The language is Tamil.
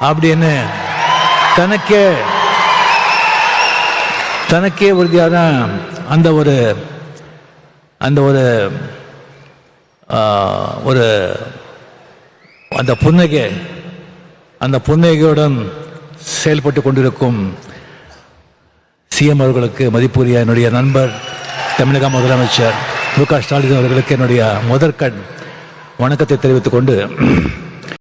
அப்படின்னு தனக்கே தனக்கே உறுதியான அந்த ஒரு அந்த ஒரு ஒரு அந்த புன்னகை அந்த புன்னகையுடன் செயல்பட்டு கொண்டிருக்கும் சிஎம் அவர்களுக்கு மதிப்புரிய என்னுடைய நண்பர் தமிழக முதலமைச்சர் மு க ஸ்டாலின் அவர்களுக்கு என்னுடைய முதற்கண் வணக்கத்தை தெரிவித்துக் கொண்டு